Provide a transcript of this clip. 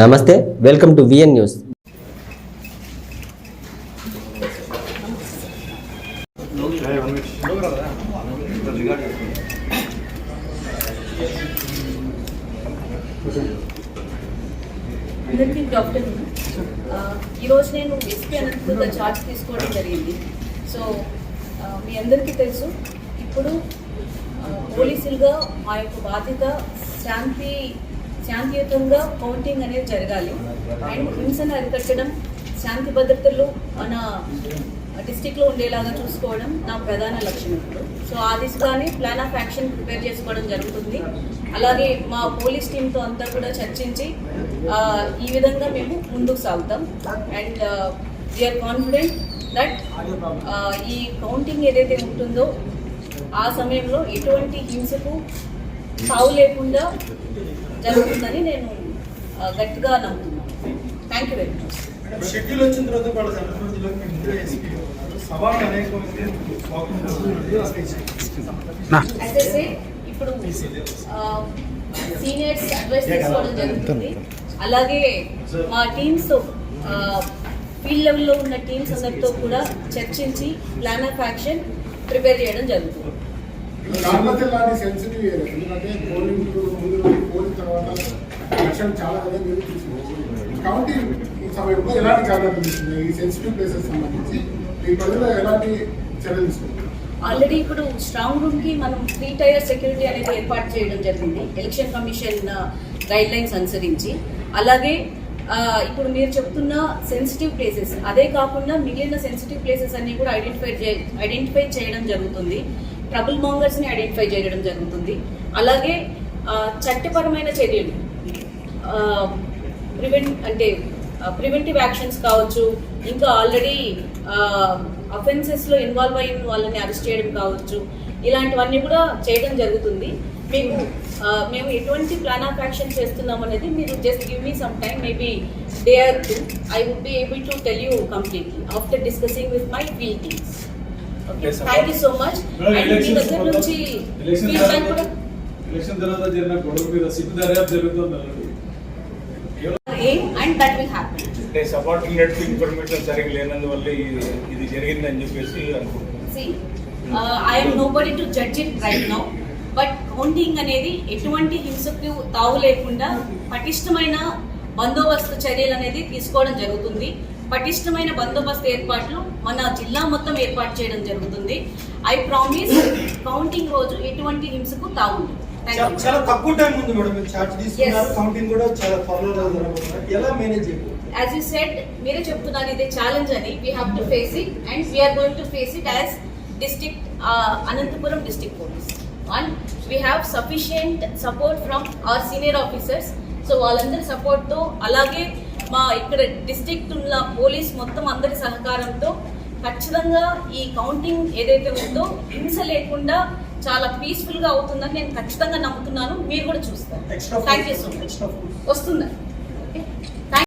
నమస్తే welcome to VN news. అందరికీ good afternoon ఈరోజు నేను ఎస్పీ అనంతపురంగా ఛార్జ్ తీసుకోవడం జరిగింది. సో మీ అందరికీ తెలుసు ఇప్పుడు పోలీసులుగా మా యొక్క బాధ్యత శాంతి శాంతియుతంగా కౌంటింగ్ అనేది జరగాలి. అండ్ హింసను అరికట్టడం శాంతి భద్రతలు మన డిస్టిక్లో ఉండేలాగా చూసుకోవడం నా ప్రధాన లక్ష్యం ఇప్పుడు. సో ఆ దిశగానే ప్లాన్ ఆఫ్ యాక్షన్ ప్రిపేర్ చేసుకోవడం జరుగుతుంది. అలాగే మా పోలీస్ టీంతో అంతా కూడా చర్చించి ఈ విధంగా మేము ముందుకు సాగుతాం. అండ్ వీఆర్ కాన్ఫిడెంట్ దట్ ఈ కౌంటింగ్ ఏదైతే ఉంటుందో ఆ సమయంలో ఎటువంటి హింసకు తావు లేకుండా జరుగుతుందని నేను గట్టిగా నమ్ముతున్నాను. Thank you very much schedule వచ్చిన తర్వాత వాళ్ళ జిల్లాకు మేము ఎస్పీ సవాళ్ళు అనేక said, ఇప్పుడు సీనియర్స్ అడ్వైస్ తీసుకోవడం జరుగుతుంది. అలాగే మా టీమ్స్ ఫీల్డ్ లెవెల్లో ఉన్న టీమ్స్ అందరితో కూడా చర్చించి ప్లాన్ ఆఫ్ యాక్షన్ ప్రిపేర్ చేయడం జరుగుతుంది. కాకపోతే లాంటి సెన్సిటివ్ ఏరియా. ఎందుకంటే పోలింగ్ ముందు రోజు పోలింగ్ తర్వాత ఎలక్షన్ చాలా కదా మీరు తీసుకున్నారు కాబట్టి ఈ సమయంలో ఎలాంటి జాగ్రత్తలు తీసుకున్నాయి ఈ సెన్సిటివ్ ప్లేసెస్ సంబంధించి ఈ ప్రజలు ఎలాంటి చర్యలు తీసుకుంటారు ఆల్రెడీ ఇప్పుడు స్ట్రాంగ్ రూమ్కి మనం త్రీ టైర్ సెక్యూరిటీ అనేది ఏర్పాటు చేయడం జరిగింది. ఎలక్షన్ కమిషన్ గైడ్ లైన్స్ అనుసరించి. అలాగే ఇప్పుడు మీరు చెప్తున్న సెన్సిటివ్ ప్లేసెస్ అదే కాకుండా మిగిలిన సెన్సిటివ్ ప్లేసెస్ అన్ని కూడా ఐడెంటిఫై ఐడెంటిఫై చేయడం జరుగుతుంది. ట్రబుల్ మాంగర్స్ని ఐడెంటిఫై చేయడం జరుగుతుంది. అలాగే చట్టపరమైన చర్యలు. ప్రివెంట్ అంటే ప్రివెంటివ్ యాక్షన్స్ కావచ్చు ఇంకా ఆల్రెడీ అఫెన్సెస్లో ఇన్వాల్వ్ అయిన వాళ్ళని అరెస్ట్ చేయడం కావచ్చు ఇలాంటివన్నీ కూడా చేయడం జరుగుతుంది. మేము మేము ఎటువంటి ప్లాన్ ఆఫ్ యాక్షన్ చేస్తున్నాం అనేది మీరు just give me some time maybe day or two. I would be able to tell you completely after discussing with my field teams. Thank you so much and మీ దగ్గర నుంచి election feedback కూడా తర్వాత election తర్వాత జరిగిన గొడవ మీద SIT దర్యాప్తు జరుగుతుంది అన్నాడు aim and that will happen. అంటే సబార్డినేట్ ఇన్ఫర్మేషన్ సరిగ్గా లేనందువల్ల ఇది- జరిగిందని చెప్పేసి అనుకుంటున్నాను See, I am nobody to judge it right now. But counting అనేది ఎటువంటి హింసకు తావు లేకుండా పటిష్టమైన బందోబస్తు చర్యలు అనేది తీసుకోవడం జరుగుతుంది పటిష్టమైన బందోబస్తు ఏర్పాట్లు మన జిల్లా మొత్తం ఏర్పాటు చేయడం జరుగుతుంది. ఐ ప్రామిస్ కౌంటింగ్ రోజు ఎటువంటి హింసకు తావు ఉండదు. Thank you. చాలా తక్కువ టైం ఉంది మేడం మీరు చార్జ్ తీసుకున్నారు. Yes. కౌంటింగ్ కూడా చాలా త్వరలో జరగబోతున్నారు ఎలా మేనేజ్ చేయాలి? యాజ్ యూ సెడ్ మీరే చెప్తున్నారు ఇది ఛాలెంజ్ అని. We have to face it and we're going to face it as district Anantapuram district police one we have sufficient support from our senior officers so వాళ్ళందరి సపోర్ట్తో అలాగే మా ఇక్కడ డిస్ట్రిక్ట్ ఉన్న పోలీస్ మొత్తం అందరి సహకారంతో ఖచ్చితంగా ఈ కౌంటింగ్ ఏదైతే ఉందో హింస లేకుండా చాలా పీస్ఫుల్గా అవుతుందని నేను ఖచ్చితంగా నమ్ముతున్నాను. మీరు కూడా చూస్తారు. థ్యాంక్ యూ సో మచ్ వస్తుందా?